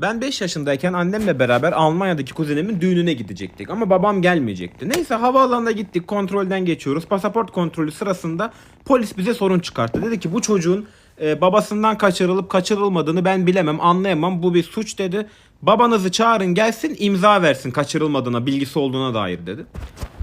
Ben 5 yaşındayken annemle beraber Almanya'daki kuzenimin düğününe gidecektik ama babam gelmeyecekti. Neyse havaalanına gittik kontrolden geçiyoruz. Pasaport kontrolü sırasında polis bize sorun çıkarttı. Dedi ki bu çocuğun e, babasından kaçırılıp kaçırılmadığını ben bilemem anlayamam bu bir suç dedi. Babanızı çağırın gelsin imza versin kaçırılmadığına bilgisi olduğuna dair dedi.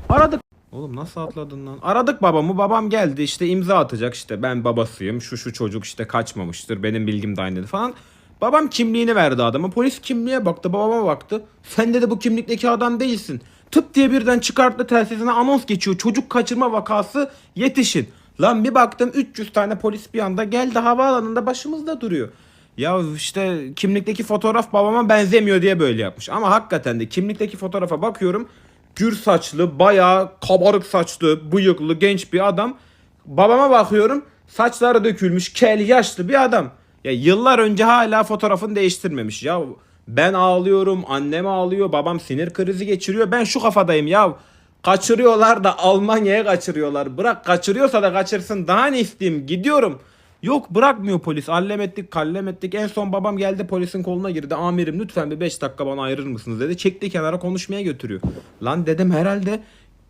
Aradık. Oğlum nasıl atladın lan? Aradık babamı. Babam geldi işte imza atacak işte ben babasıyım. Şu şu çocuk işte kaçmamıştır. Benim bilgim de aynı dedi falan. Babam kimliğini verdi adama. Polis kimliğe baktı. Babama baktı. Sen dedi bu kimlikteki adam değilsin. Tıp diye birden çıkarttı telsizine anons geçiyor. Çocuk kaçırma vakası yetişin. Lan bir baktım 300 tane polis bir anda geldi havaalanında başımızda duruyor. Ya işte kimlikteki fotoğraf babama benzemiyor diye böyle yapmış. Ama hakikaten de kimlikteki fotoğrafa bakıyorum. Gür saçlı, bayağı kabarık saçlı, bıyıklı, genç bir adam. Babama bakıyorum. Saçları dökülmüş, kel, yaşlı bir adam. Ya yıllar önce hala fotoğrafını değiştirmemiş. Ya ben ağlıyorum, annem ağlıyor, babam sinir krizi geçiriyor. Ben şu kafadayım ya. Kaçırıyorlar da Almanya'ya kaçırıyorlar. Bırak kaçırıyorsa da kaçırsın. Daha ne isteyeyim? Gidiyorum. Yok bırakmıyor polis. Allem ettik kallem ettik. En son babam geldi polisin koluna girdi. Amirim lütfen bir 5 dakika bana ayırır mısınız dedi. Çekti kenara konuşmaya götürüyor. Lan dedim herhalde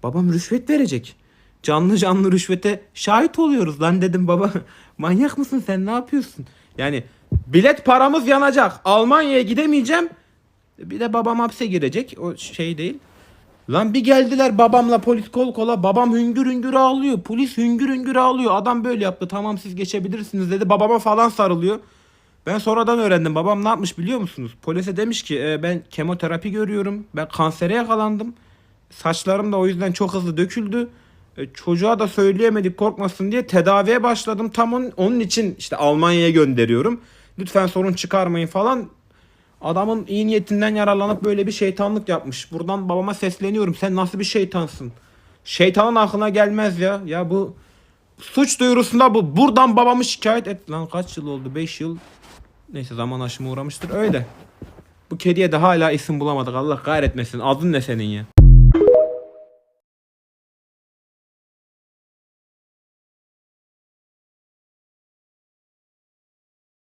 babam rüşvet verecek. Canlı canlı rüşvete şahit oluyoruz lan dedim baba. Manyak mısın sen ne yapıyorsun? Yani bilet paramız yanacak. Almanya'ya gidemeyeceğim. Bir de babam hapse girecek. O şey değil. Lan bir geldiler babamla polis kol kola. Babam hüngür hüngür ağlıyor. Polis hüngür hüngür ağlıyor. Adam böyle yaptı. Tamam siz geçebilirsiniz dedi. Babama falan sarılıyor. Ben sonradan öğrendim. Babam ne yapmış biliyor musunuz? Polise demiş ki "E, ben kemoterapi görüyorum. Ben kansere yakalandım. Saçlarım da o yüzden çok hızlı döküldü. E, çocuğa da söyleyemedik korkmasın diye tedaviye başladım. Tam onun, onun için işte Almanya'ya gönderiyorum. Lütfen sorun çıkarmayın falan. Adamın iyi niyetinden yararlanıp böyle bir şeytanlık yapmış. Buradan babama sesleniyorum. Sen nasıl bir şeytansın? Şeytanın aklına gelmez ya. Ya bu suç duyurusunda bu. Buradan babamı şikayet et. Lan kaç yıl oldu? 5 yıl. Neyse zaman aşımı uğramıştır. Öyle. Bu kediye de hala isim bulamadık. Allah kahretmesin. Adın ne senin ya?